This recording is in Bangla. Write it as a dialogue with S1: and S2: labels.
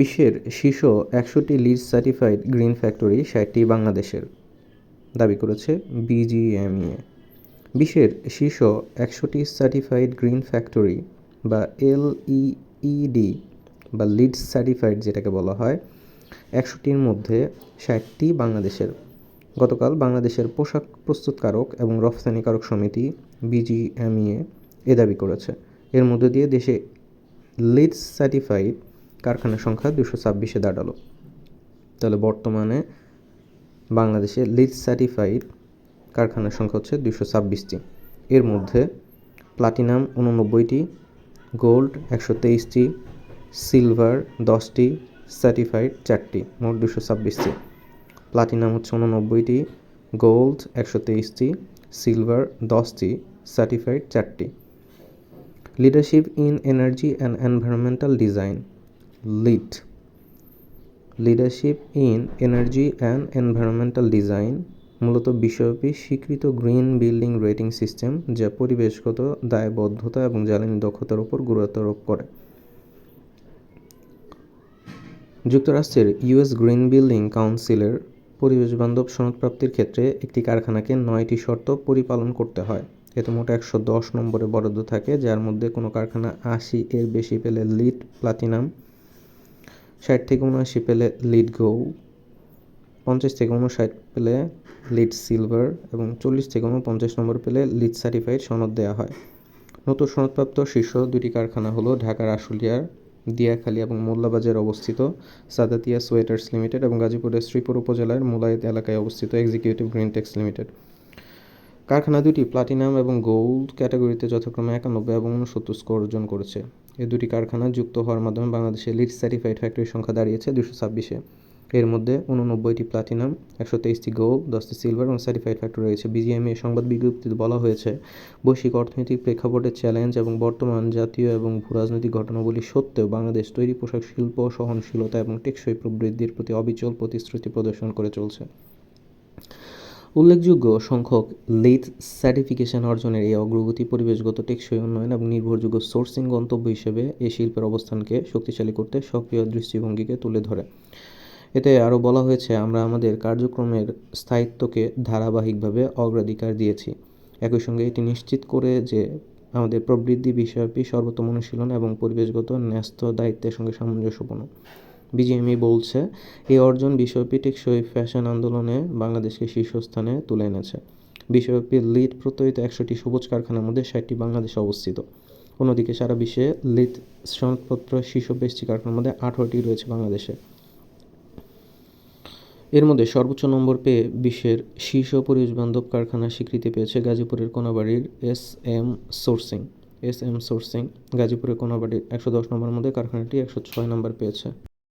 S1: বিশ্বের শীর্ষ একশোটি লিড সার্টিফাইড গ্রিন ফ্যাক্টরি ষাটটি বাংলাদেশের, দাবি করেছে বিজিএমইএ। বিশ্বের শীর্ষ একশোটি সার্টিফাইড গ্রিন ফ্যাক্টরি বা এলইইডি বা লিড সার্টিফাইড যেটাকে বলা হয়, একশোটির মধ্যে ষাটটি বাংলাদেশের। গতকাল বাংলাদেশের পোশাক প্রস্তুতকারক এবং রফতানিকারক সমিতি বিজিএমইএ এ দাবি করেছে। এর মধ্য দিয়ে দেশে লিড সার্টিফাইড কারখানার সংখ্যা দুশো ছাব্বিশে দাঁড়াল। তাহলে বর্তমানে বাংলাদেশে লিড সার্টিফাইড কারখানার সংখ্যা হচ্ছে দুশো ছাব্বিশটি। এর মধ্যে প্লাটিনাম উননব্বইটি গোল্ড একশো তেইশটি সিলভার দশটি সার্টিফাইড চারটি, মোট দুশো ছাব্বিশটি। প্লাটিনাম হচ্ছে উননব্বইটি গোল্ড একশো তেইশটি সিলভার দশটি সার্টিফাইড চারটি। Leadership in energy and environmental design LEED leadership in energy and environmental design মূলত বিশ্বব্যাপী স্বীকৃত গ্রিন বিল্ডিং রেটিং সিস্টেম, যা পরিবেশগত দায়বদ্ধতা এবং জ্বালানি দক্ষতার উপর গুরুত্ব আরোপ করে। যুক্তরাষ্ট্রের ইউএস গ্রিন বিল্ডিং কাউন্সিলের পরিবেশ বান্ধব সনদপ্রাপ্তির ক্ষেত্রে একটি কারখানাকে নয়টি শর্ত পরিপালন করতে হয়। এতে মোট একশো দশ নম্বরে বরাদ্দ থাকে, যার মধ্যে কোনো কারখানা আশি এর বেশি পেলে লিড প্লাটিনাম ষাট থেকে উনআশি পেলে লিড গো পঞ্চাশ থেকে উনষাট পেলে লিড সিলভার এবং চল্লিশ থেকে উনপঞ্চাশ নম্বর পেলে লিড সার্টিফাইড সনদ দেওয়া হয়। নতুন সনদপ্রাপ্ত শীর্ষ দুটি কারখানা হলো ঢাকার আশুলিয়ার, দিয়াখালী এবং মোল্লাবাজারে অবস্থিত সাদাতিয়া সোয়েটার্স লিমিটেড এবং গাজীপুরের শ্রীপুর উপজেলার মুলায়েত এলাকায় অবস্থিত এক্সিকিউটিভ গ্রিনটেক্স লিমিটেড। কারখানা দুটি প্লাটিনাম এবং গোল্ড ক্যাটাগরিতে যথাক্রমে একানব্বই এবং উনসত্তর স্কোর অর্জন করেছে। এই দুটি কারখানা যুক্ত হওয়ার মাধ্যমে বাংলাদেশে লিড সার্টিফাইড ফ্যাক্টরির সংখ্যা দাঁড়িয়েছে দুশো ছাব্বিশে। এর মধ্যে উননব্বইটি প্লাটিনাম একশো তেইশটি গোল্ড, দশটি সিলভার এবং সার্টিফাইড ফ্যাক্টরি রয়েছে। বিজিএমএ সংবাদ বিজ্ঞপ্তিতে বলা হয়েছে, বৈশ্বিক অর্থনৈতিক প্রেক্ষাপটের চ্যালেঞ্জ এবং বর্তমান জাতীয় এবং ভূরাজনৈতিক ঘটনাবলী সত্ত্বেও বাংলাদেশ তৈরি পোশাক শিল্প, সহনশীলতা এবং টেকসই প্রবৃদ্ধির প্রতি অবিচল প্রতিশ্রুতি প্রদর্শন করে চলছে। উল্লেখযোগ্য সংখ্যক লিড সার্টিফিকেশন অর্জনের এই অগ্রগতি পরিবেশগত টেকসই উন্নয়ন এবং নির্ভরযোগ্য সোর্সিং গন্তব্য হিসেবে এই শিল্পের অবস্থানকে শক্তিশালী করতে সক্রিয় দৃষ্টিভঙ্গিকে তুলে ধরে। এতে আরও বলা হয়েছে, আমরা আমাদের কার্যক্রমের স্থায়িত্বকে ধারাবাহিকভাবে অগ্রাধিকার দিয়েছি। একই সঙ্গে এটি নিশ্চিত করে যে আমাদের প্রবৃদ্ধি বিষয়ব্যাপী সর্বোত্তম অনুশীলন এবং পরিবেশগত ন্যস্ত দায়িত্বের সঙ্গে সামঞ্জস্যপূর্ণ। বিজিএমই বলছে, এই অর্জন বিশ্বব্যাপী টেকসই ফ্যাশন আন্দোলনে বাংলাদেশকে শীর্ষস্থানে তুলে এনেছে। বিশ্বব্যাপী লিড প্রত্যয়িত একশোটি সবুজ কারখানার মধ্যে ষাটটি বাংলাদেশে অবস্থিত। অন্যদিকে সারা বিশ্বে লিড সনদপত্র শীর্ষ বেশটি কারখানার মধ্যে আঠারোটি রয়েছে বাংলাদেশে। এর মধ্যে সর্বোচ্চ নম্বর পেয়ে বিশ্বের শীর্ষ পরিবেশ বান্ধব কারখানার স্বীকৃতি পেয়েছে গাজীপুরের কোনাবাড়ির S M sourcing. S M sourcing, গাজীপুরের কোনাবাড়ির একশো দশ নম্বরের মধ্যে কারখানাটি একশো ছয় নম্বর পেয়েছে।